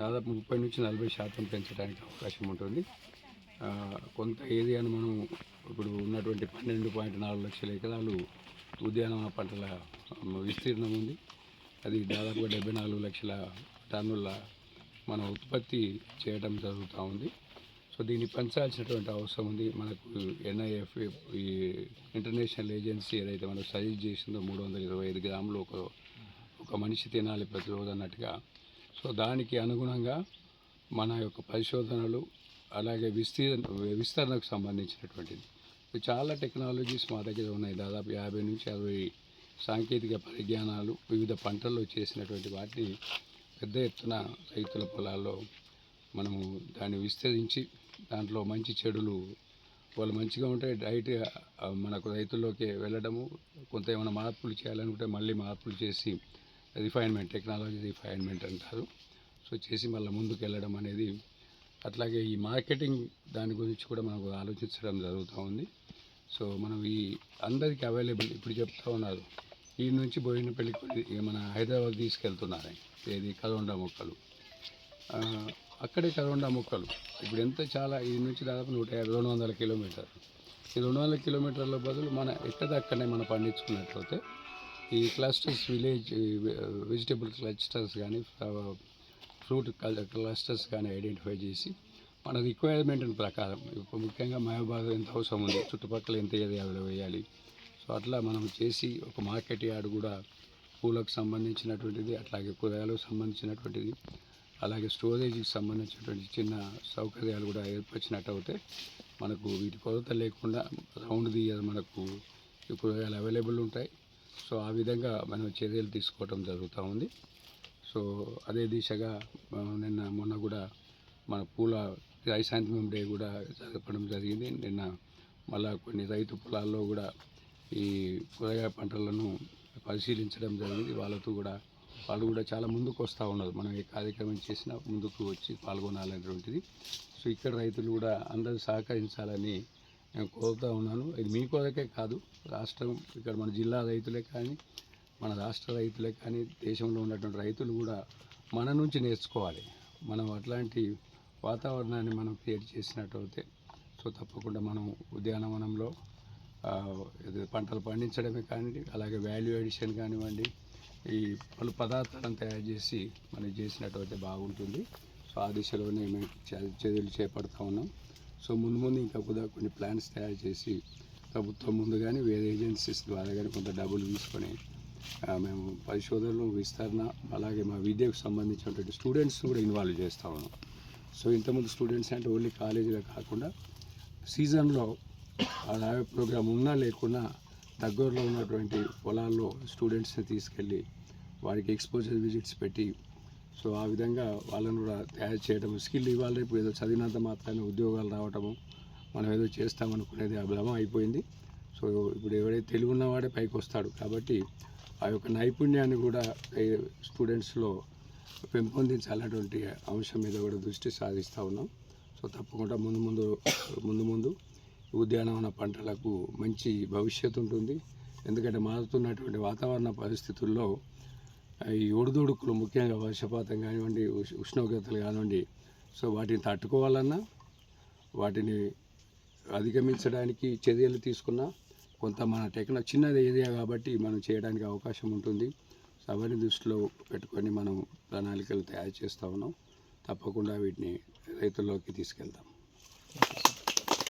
దాదాపు ముప్పై నుంచి నలభై శాతం పెంచడానికి అవకాశం ఉంటుంది. కొంత ఏరియాను మనం ఇప్పుడు ఉన్నటువంటి పన్నెండు పాయింట్ నాలుగు లక్షల ఎకరాలు ఉద్యానవన పంటల విస్తీర్ణం ఉంది. అది దాదాపుగా డెబ్బై నాలుగు లక్షల టన్నుల మనం ఉత్పత్తి చేయడం జరుగుతూ ఉంది. సో దీన్ని పెంచాల్సినటువంటి అవసరం ఉంది. మనకు ఎన్ఐఎఫ్ ఈ ఇంటర్నేషనల్ ఏజెన్సీ ఏదైతే మనకు సజెస్ట్ చేసిందో మూడు వందల ఇరవై ఐదు గ్రాములు ఒక ఒక మనిషి తినాలి ప్రతిరోజు అన్నట్టుగా సో దానికి అనుగుణంగా మన యొక్క పరిశోధనలు అలాగే విస్తీర్ణ విస్తరణకు సంబంధించినటువంటిది. చాలా టెక్నాలజీస్ మా దగ్గర ఉన్నాయి. దాదాపు యాభై నుంచి అరవై సాంకేతిక పరిజ్ఞానాలు వివిధ పంటల్లో చేసినటువంటి వాటిని పెద్ద ఎత్తున రైతుల పొలాల్లో మనము దాన్ని విస్తరించి దాంట్లో మంచి చెడులు వాళ్ళు మంచిగా ఉంటే డైట్గా మనకు రైతుల్లోకి వెళ్ళడము కొంత ఏమైనా మార్పులు చేయాలనుకుంటే మళ్ళీ మార్పులు చేసి రిఫైన్మెంట్ టెక్నాలజీ రిఫైన్మెంట్ అంటారు. సో చేసి మళ్ళీ ముందుకు వెళ్ళడం అనేది అట్లాగే ఈ మార్కెటింగ్ దాని గురించి కూడా మనకు ఆలోచించడం జరుగుతూ ఉంది. సో మనం ఈ అందరికీ అవైలబుల్ ఇప్పుడు చెప్తా ఉన్నారు. ఈ నుంచి పోయిన పెళ్ళికి మన హైదరాబాద్ తీసుకెళ్తున్నారు? ఏది? కరోండా మొక్కలు. అక్కడే కరోండా మొక్కలు. ఇప్పుడు ఎంత చాలా ఈ నుంచి దాదాపు నూట యాభై రెండు వందల కిలోమీటర్లు ఈ రెండు వందల కిలోమీటర్ల బదులు మన ఎక్కడక్కడనే మనం పండించుకున్నట్లయితే ఈ క్లస్టర్స్ విలేజ్ వెజిటబుల్ క్లస్టర్స్ కానీ ఫ్రూట్ క్లస్టర్స్ కానీ ఐడెంటిఫై చేసి మన రిక్వైర్మెంట్ ప్రకారం ఇప్పుడు ముఖ్యంగా మహబాద్ ఎంత అవసరం ఉంది చుట్టుపక్కల ఎంత ఏరియాలో వేయాలి. సో అట్లా మనం చేసి ఒక మార్కెట్ యార్డ్ కూడా పూలకు సంబంధించినటువంటిది అట్లాగే కూరగాయలకు సంబంధించినటువంటిది అలాగే స్టోరేజ్కి సంబంధించినటువంటి చిన్న సౌకర్యాలు కూడా ఏర్పరిచినట్టు అయితే మనకు వీటి కొరత లేకుండా రౌండ్ ది ఇయర్ మనకు ఈ కూరగాయలు అవైలబుల్ ఉంటాయి. సో ఆ విధంగా మనం చర్యలు తీసుకోవడం జరుగుతూ ఉంది. సో అదే దిశగా నిన్న మొన్న కూడా మన పూల రైసాంతిమం డే కూడా జరపడం జరిగింది. నిన్న మళ్ళా కొన్ని రైతు పొలాల్లో కూడా ఈ కూరగాయ పంటలను పరిశీలించడం జరిగింది. వాళ్ళతో కూడా వాళ్ళు కూడా చాలా ముందుకు వస్తూ ఉన్నారు. మనం ఏ కార్యక్రమం చేసినా ముందుకు వచ్చి పాల్గొనాలనేటువంటిది. సో ఇక్కడ రైతులు కూడా అందరూ సహకరించాలని నేను కోరుతూ ఉన్నాను. ఇది మీ కొరకే కాదు. రాష్ట్రం ఇక్కడ మన జిల్లా రైతులే కానీ మన రాష్ట్ర రైతులే కానీ దేశంలో ఉన్నటువంటి రైతులు కూడా మన నుంచి నేర్చుకోవాలి. మనం అట్లాంటి వాతావరణాన్ని మనం క్రియేట్ చేసినట్టయితే సో తప్పకుండా మనం ఉద్యానవనంలో పంటలు పండించడమే కానివ్వండి అలాగే వాల్యూ ఎడిషన్ కానివ్వండి ఈ పలు పదార్థాలను తయారు చేసి మనం చేసినట్టయితే బాగుంటుంది. సో ఆ దిశలోనే మేము చర్యలు చేపడతా ఉన్నాం. సో ముందు ముందు ఇంకా కూడా కొన్ని ప్లాన్స్ తయారు చేసి ప్రభుత్వం ముందు కానీ వేరే ఏజెన్సీస్ ద్వారా కానీ కొంత డబ్బులు తీసుకొని మేము పరిశోధనలు విస్తరణ అలాగే మా విద్యకు సంబంధించినటువంటి స్టూడెంట్స్ కూడా ఇన్వాల్వ్ చేస్తూ ఉన్నాం. సో ఇంతకుముందు స్టూడెంట్స్ అంటే ఓన్లీ కాలేజీలో కాకుండా సీజన్లో అలాగే రావే ప్రోగ్రామ్ ఉన్నా లేకున్నా దగ్గరలో ఉన్నటువంటి పొలాల్లో స్టూడెంట్స్ని తీసుకెళ్ళి వారికి ఎక్స్పోజర్ విజిట్స్ పెట్టి సో ఆ విధంగా వాళ్ళను కూడా తయారు చేయడం స్కిల్ ఇవాళ రేపు ఏదో చదివినంత మాత్రాన్ని ఉద్యోగాలు రావటము మనం ఏదో చేస్తామనుకునేది ఆ భ్రమ అయిపోయింది. సో ఇప్పుడు ఎవరైతే తెలుగు ఉన్నవాడే పైకి వస్తాడు కాబట్టి ఆ యొక్క నైపుణ్యాన్ని కూడా స్టూడెంట్స్లో పెంపొందించాలన్నటువంటి అంశం మీద కూడా దృష్టి సాధిస్తూ ఉన్నాం. సో తప్పకుండా ముందు ముందు ముందు ముందు ఉద్యానవన పంటలకు మంచి భవిష్యత్తు ఉంటుంది. ఎందుకంటే మారుతున్నటువంటి వాతావరణ పరిస్థితుల్లో ఈ ఒడిదుడుకులు ముఖ్యంగా వర్షపాతం కానివ్వండి ఉష్ణోగ్రతలు కానివ్వండి సో వాటిని తట్టుకోవాలన్నా వాటిని అధిగమించడానికి చర్యలు తీసుకున్నా కొంత మన టెక్న చిన్నది ఏరియా కాబట్టి మనం చేయడానికి అవకాశం ఉంటుంది. సో అవన్నీ దృష్టిలో పెట్టుకొని మనం ప్రణాళికలు తయారు చేస్తూ ఉన్నాం. తప్పకుండా వీటిని రైతుల్లోకి తీసుకెళ్తాం.